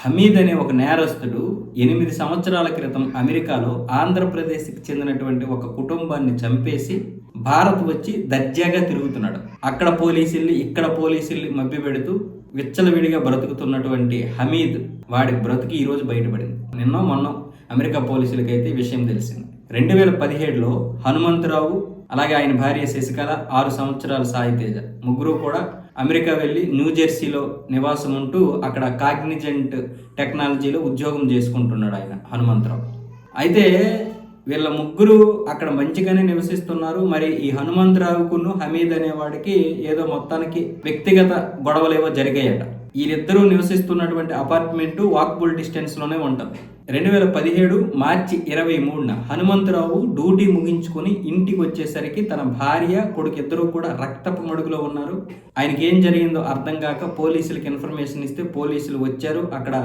హమీద్ అనే ఒక నేరస్తుడు ఎనిమిది సంవత్సరాల క్రితం అమెరికాలో ఆంధ్రప్రదేశ్కి చెందినటువంటి ఒక కుటుంబాన్ని చంపేసి భారత్ వచ్చి దర్జాగా తిరుగుతున్నాడు. అక్కడ పోలీసుల్ని ఇక్కడ పోలీసుల్ని మభ్య పెడుతూ విచ్చలవిడిగా బ్రతుకుతున్నటువంటి హమీద్ వాడి బ్రతుకు ఈరోజు బయటపడింది. నిన్న మొన్న అమెరికా పోలీసులకైతే ఈ విషయం తెలిసింది. రెండు వేల పదిహేడులో హనుమంతరావు అలాగే ఆయన భార్య శశికళ ఆరు సంవత్సరాల సాయి తేజ ముగ్గురు కూడా అమెరికా వెళ్ళి న్యూజెర్సీలో నివాసం ఉంటూ అక్కడ కాగ్నిజెంట్ టెక్నాలజీలో ఉద్యోగం చేసుకుంటున్నాడు ఆయన హనుమంతరావు. అయితే వీళ్ళ ముగ్గురు అక్కడ మంచిగానే నివసిస్తున్నారు. మరి ఈ హనుమంతరావుకును హమీద్ అనేవాడికి ఏదో మొత్తానికి వ్యక్తిగత గొడవలేవో జరిగాయట. వీళ్ళిద్దరూ నివసిస్తున్నటువంటి అపార్ట్మెంట్ వాక్బుల్ డిస్టెన్స్లోనే ఉంటుంది. రెండు వేల పదిహేడు మార్చి ఇరవై మూడున హనుమంతరావు డ్యూటీ ముగించుకొని ఇంటికి వచ్చేసరికి తన భార్య కొడుకు ఇద్దరు కూడా రక్తపు మడుగులో ఉన్నారు. ఆయనకి ఏం జరిగిందో అర్థం కాక పోలీసులకు ఇన్ఫర్మేషన్ ఇస్తే పోలీసులు వచ్చారు. అక్కడ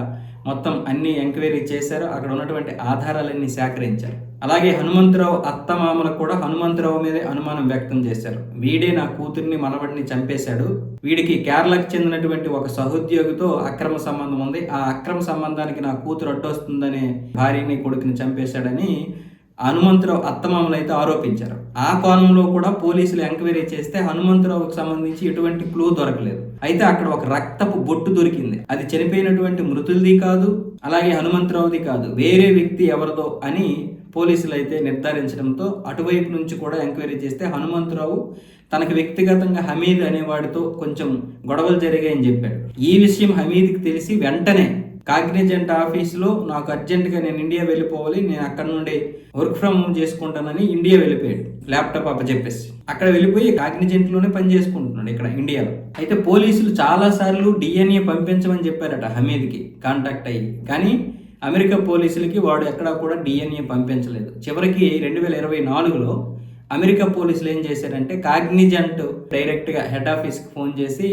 మొత్తం అన్ని ఎంక్వైరీ చేశారు. అక్కడ ఉన్నటువంటి ఆధారాలన్నీ సేకరించారు. అలాగే హనుమంతరావు అత్తమామలకు కూడా హనుమంతరావు మీదే అనుమానం వ్యక్తం చేశారు. వీడే నా కూతుర్ని మనవడిని చంపేశాడు. వీడికి కేరళకు చెందినటువంటి ఒక సహోద్యోగితో అక్రమ సంబంధం ఉంది. ఆ అక్రమ సంబంధానికి నా కూతురు అడ్డొస్తుందనే భార్యని కొడుకుని చంపేశాడని హనుమంతరావు అత్తమామలు అయితే ఆరోపించారు. ఆ కోణంలో కూడా పోలీసులు ఎంక్వైరీ చేస్తే హనుమంతరావుకు సంబంధించి ఎటువంటి క్లూ దొరకలేదు. అయితే అక్కడ ఒక రక్తపు బొట్టు దొరికింది. అది చనిపోయినటువంటి మృతులది కాదు అలాగే హనుమంతరావుది కాదు. వేరే వ్యక్తి ఎవరిదో అని పోలీసులు అయితే నిర్ధారించడంతో అటువైపు నుంచి కూడా ఎంక్వైరీ చేస్తే హనుమంతరావు తనకు వ్యక్తిగతంగా హమీద్ అనేవాడితో కొంచెం గొడవలు జరిగాయని చెప్పాడు. ఈ విషయం హమీద్కి తెలిసి వెంటనే కాగ్నిజెంట్ ఆఫీస్లో నాకు అర్జెంటుగా నేను ఇండియా వెళ్ళిపోవాలి నేను అక్కడ నుండి వర్క్ ఫ్రమ్ హోమ్ చేసుకుంటానని ఇండియా వెళ్ళిపోయాడు ల్యాప్టాప్ అప్పచెప్పేసి. అక్కడ వెళ్ళిపోయి కాగ్నిజెంట్లోనే పని చేసుకుంటున్నాడు ఇక్కడ ఇండియాలో. అయితే పోలీసులు చాలాసార్లు డిఎన్ఏ పంపించమని చెప్పారట హమీద్కి కాంటాక్ట్ అయ్యి. కానీ అమెరికా పోలీసులకి వాడు ఎక్కడా కూడా డిఎన్ఏ పంపించలేదు. చివరికి రెండు వేల ఇరవై నాలుగులో అమెరికా పోలీసులు ఏం చేశారంటే కాగ్నిజెంట్ డైరెక్ట్గా హెడ్ ఆఫీస్కి ఫోన్ చేసి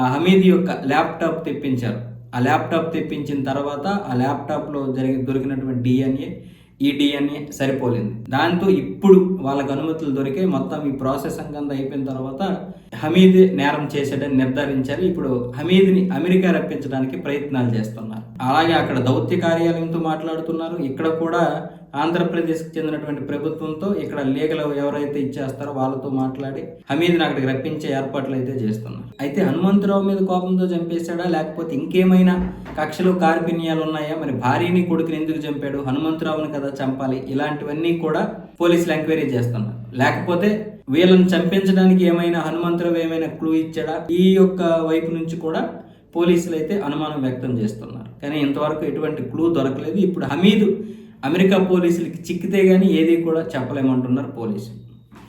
ఆ హమీద్ యొక్క ల్యాప్టాప్ తెప్పించారు. ఆ ల్యాప్టాప్ తెప్పించిన తర్వాత ఆ ల్యాప్టాప్లో జరిగి దొరికినటువంటి డిఎన్ఏ ఈ డిఎన్ఏ సరిపోలేదు. దాంతో ఇప్పుడు వాళ్ళకి అనుమతులు దొరికాయి మొత్తం ఈ ప్రాసెస్ అంతా అయిపోయిన తర్వాత హమీద్ నేరం చేశాడని నిర్ధారించారు. ఇప్పుడు హమీద్ని అమెరికా రప్పించడానికి ప్రయత్నాలు చేస్తున్నారు. అలాగే అక్కడ దౌత్య కార్యాలయంతో మాట్లాడుతున్నారు. ఇక్కడ కూడా ఆంధ్రప్రదేశ్కి చెందినటువంటి ప్రభుత్వంతో ఇక్కడ లీగల్ ఎవరైతే ఇచ్చేస్తారో వాళ్ళతో మాట్లాడి హమీద్ని అక్కడికి రప్పించే ఏర్పాట్లు అయితే చేస్తున్నారు. అయితే హనుమంతరావు మీద కోపంతో చంపేశాడా? లేకపోతే ఇంకేమైనా కక్షలు కార్పిణ్యాలు ఉన్నాయా? మరి భార్యని కొడుకుని ఎందుకు చంపాడు? హనుమంతరావుని కదా చంపాలి? ఇలాంటివన్నీ కూడా పోలీసులు ఎంక్వైరీ చేస్తున్నారు. లేకపోతే వీళ్ళని చంపించడానికి ఏమైనా హనుమంతరావు ఏమైనా క్లూ ఇచ్చాడా? ఈ యొక్క వైపు నుంచి కూడా పోలీసులు అయితే అనుమానం వ్యక్తం చేస్తున్నారు. కానీ ఇంతవరకు ఎటువంటి క్లూ దొరకలేదు. ఇప్పుడు హమీదు అమెరికా పోలీసులకి చిక్కితే గానీ ఏది కూడా చెప్పలేమంటున్నారు పోలీసులు.